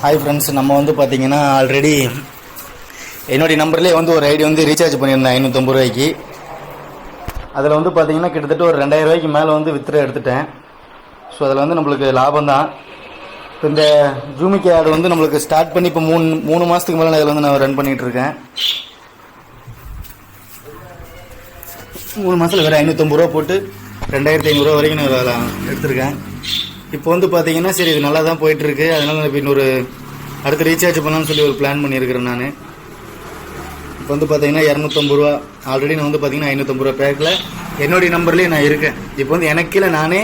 Hi friends நம்ம வந்து பார்த்தீங்கன்னா ஆல்ரெடி என்னுடைய நம்பர்லேயே வந்து ஒரு ஐடி வந்து ரீசார்ஜ் பண்ணியிருந்தேன் ஐநூற்றம்பது ரூபாய்க்கு. அதில் வந்து பார்த்தீங்கன்னா கிட்டத்தட்ட ஒரு ரெண்டாயிரம் ரூபாய்க்கு மேலே வந்து வித்ரா எடுத்துட்டேன். ஸோ அதில் வந்து நம்மளுக்கு லாபம் தான். இப்போ இந்த ஜூமிக்கு ஆடு வந்து நம்மளுக்கு ஸ்டார்ட் பண்ணி இப்போ மூணு மூணு மாதத்துக்கு மேலே இதில் வந்து நான் ரன் பண்ணிகிட்டு இருக்கேன் மூணு மாதத்தில் வேறு ஐநூற்றம்பது ரூபா போட்டு ரெண்டாயிரத்தி ஐநூறுரூவா வரைக்கும் நான் எடுத்திருக்கேன். இப்போ வந்து பார்த்தீங்கன்னா சரி இது நல்லா தான் போயிட்டுருக்கு. அதனால இப்போ இன்னொரு அடுத்து ரீசார்ஜ் பண்ணலாம்னு சொல்லி ஒரு பிளான் பண்ணியிருக்கிறேன் நான். இப்போ வந்து பார்த்தீங்கன்னா இரநூத்தம்பது ரூபா. ஆல்ரெடி நான் வந்து பார்த்தீங்கன்னா ஐநூற்றம்பது ரூபா பேக்கில் என்னுடைய நம்பர்லேயே நான் இருக்கேன். இப்போ வந்து எனக்கு நானே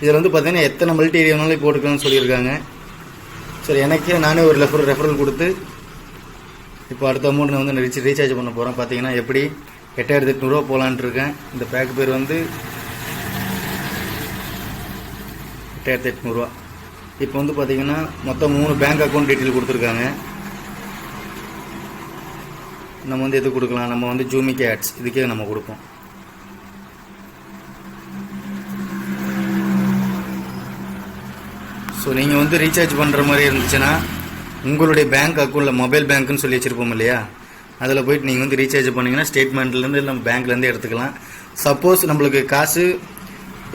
இதில் வந்து பார்த்தீங்கன்னா எத்தனை மல்டி வேணாலும் போட்டுக்கலாம்னு சொல்லியிருக்காங்க. சரி எனக்கே நானே ஒரு ரெஃபர் ரெஃபரல் கொடுத்து இப்போ அடுத்த அமௌண்ட் நான் வந்து ரீச் ரீசார்ஜ் பண்ண போகிறேன் பார்த்தீங்கன்னா எப்படி? எட்டாயிரத்தி எட்நூறுவா போகலான்ட்டு இருக்கேன். இந்த பேக் பேர் வந்து எட்டாயிரத்தி எட்நூறுவா இப்போ வந்து பார்த்தீங்கன்னா மொத்தம் மூணு பேங்க் அக்கௌண்ட் டீட்டெயில் கொடுத்துருக்காங்க. நம்ம வந்து எது கொடுக்கலாம்? நம்ம வந்து ஜூமிக்கு ஆட்ஸ் இதுக்கே நம்ம கொடுப்போம். ஸோ நீங்கள் வந்து ரீசார்ஜ் பண்ணுற மாதிரி இருந்துச்சுன்னா உங்களுடைய பேங்க் அக்கௌண்ட்டில் மொபைல் பேங்க்னு சொல்லி வச்சுருப்போம் இல்லையா? அதில் போயிட்டு நீங்கள் வந்து ரீசார்ஜ் பண்ணிங்கன்னா ஸ்டேட்மெண்ட்லேருந்து நம்ம பேங்க்லேருந்து எடுத்துக்கலாம். சப்போஸ் நம்மளுக்கு காசு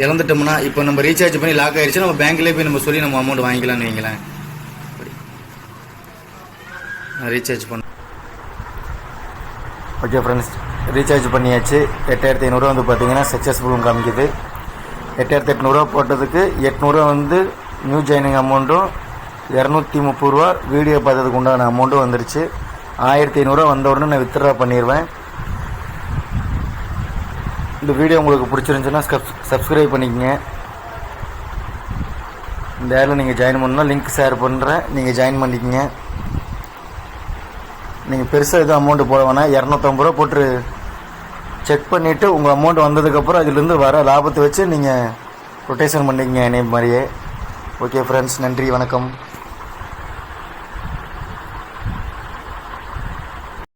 இழந்துட்டோம்னா இப்போ நம்ம ரீசார்ஜ் பண்ணி லாக் ஆயிடுச்சு நம்ம பேங்க்லேயே போய் நம்ம சொல்லி நம்ம அமௌண்ட் வாங்கிக்கலாம்னு வைங்களேன். ரீசார்ஜ் பண்ண ஓகே ஃப்ரெண்ட்ஸ் ரீசார்ஜ் பண்ணியாச்சு. எட்டாயிரத்தி ஐநூறுரூவா வந்து பார்த்தீங்கன்னா சக்ஸஸ்ஃபுல்லும் காமிக்குது. எட்டாயிரத்தி எட்நூறுரூவா போட்டதுக்கு எட்நூறுரூவா வந்து நியூ ஜாயினிங் அமௌண்ட்டும் இரநூத்தி முப்பது ரூபா வீடியோ பார்த்ததுக்கு உண்டான அமௌண்ட்டும் வந்துருச்சு. ஆயிரத்தி ஐநூறுரூவா வந்த உடனே நான் வித்ட்ரா பண்ணிடுவேன் இந்த வீடியோ உங்களுக்கு பிடிச்சிருந்துச்சுன்னா சப்ஸ்கிரைப் பண்ணிக்கங்க. இந்த ஏரில் நீங்கள் ஜாயின் பண்ணால் லிங்க் ஷேர் பண்ணுறேன் நீங்கள் ஜாயின் பண்ணிக்கங்க. நீங்கள் பெருசாக எதுவும் அமௌண்ட்டு போட வேணாம். இரநூத்தம்பது ரூபா போட்டு செக் பண்ணிவிட்டு உங்கள் அமௌண்ட் வந்ததுக்கப்புறம் அதுலேருந்து வர லாபத்தை வச்சு நீங்கள் ரொட்டேஷன் பண்ணிக்கங்க என்னை மாதிரியே. ஓகே ஃப்ரெண்ட்ஸ் நன்றி வணக்கம்.